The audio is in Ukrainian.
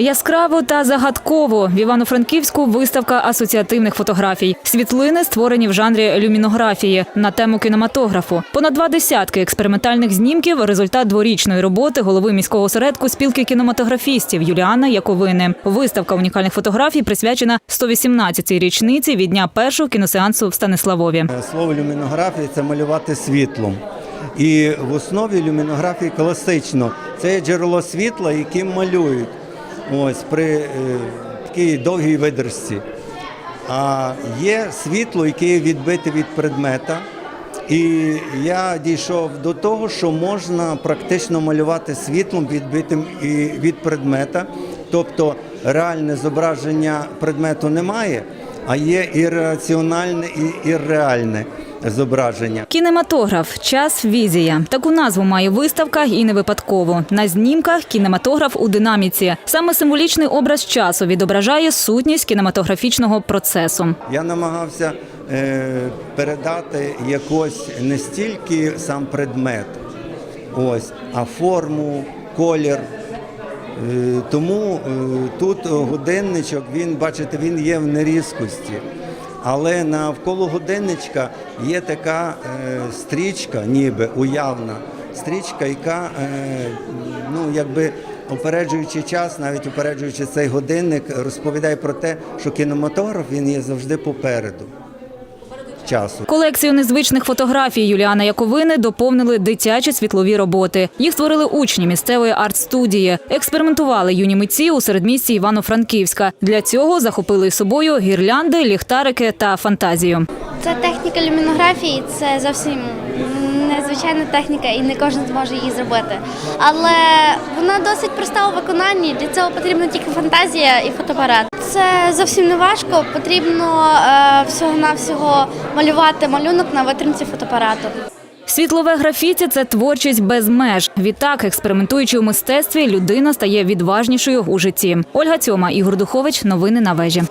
Яскраво та загадково в Івано-Франківську виставка асоціативних фотографій. Світлини створені в жанрі люмінографії на тему кінематографу. Понад два десятки експериментальних знімків результат дворічної роботи голови міського осередку спілки кінематографістів Юліана Яковини. Виставка унікальних фотографій присвячена 118-й річниці від дня першого кіносеансу в Станиславові. Слово люмінографія це малювати світлом. І в основі люмінографії класично це джерело світла, яким малюють ось при е, такій довгій видержці. А є світло, яке відбите від предмета. І я дійшов до того, що можна практично малювати світлом відбитим і від предмета. Тобто реальне зображення предмету немає, а є ірраціональне і ірреальне зображення. Кінематограф час візія. Таку назву має виставка і не випадково. На знімках кінематограф у динаміці. Саме символічний образ часу відображає сутність кінематографічного процесу. Я намагався е, передати якось не стільки сам предмет, ось, а форму, колір. Е, Тому е, тут годинничок, він, бачите, він є в нерізкості. Але навколо годинничка є така е, стрічка, ніби уявна стрічка, яка е, ну, якби опереджуючи час, навіть опереджуючи цей годинник, розповідає про те, що кінематограф він є завжди попереду часу. Колекцію незвичних фотографій Юліана Яковини доповнили дитячі світлові роботи. Їх створили учні місцевої арт-студії. Експериментували юні митці у середмісті Івано-Франківська. Для цього захопили із собою гірлянди, ліхтарики та фантазію. Це техніка люмінографії, це зовсім незвичайна техніка і не кожен зможе її зробити. Але вона досить проста у виконанні. Для цього потрібна тільки фантазія і фотоапарат. Це зовсім не важко. Потрібно е, всього-навсього малювати малюнок на витримці фотоапарату. Світлове графіті це творчість без меж. Відтак, експериментуючи у мистецтві, людина стає відважнішою у житті. Ольга Цьома, Ігор Духович. Новини на вежі.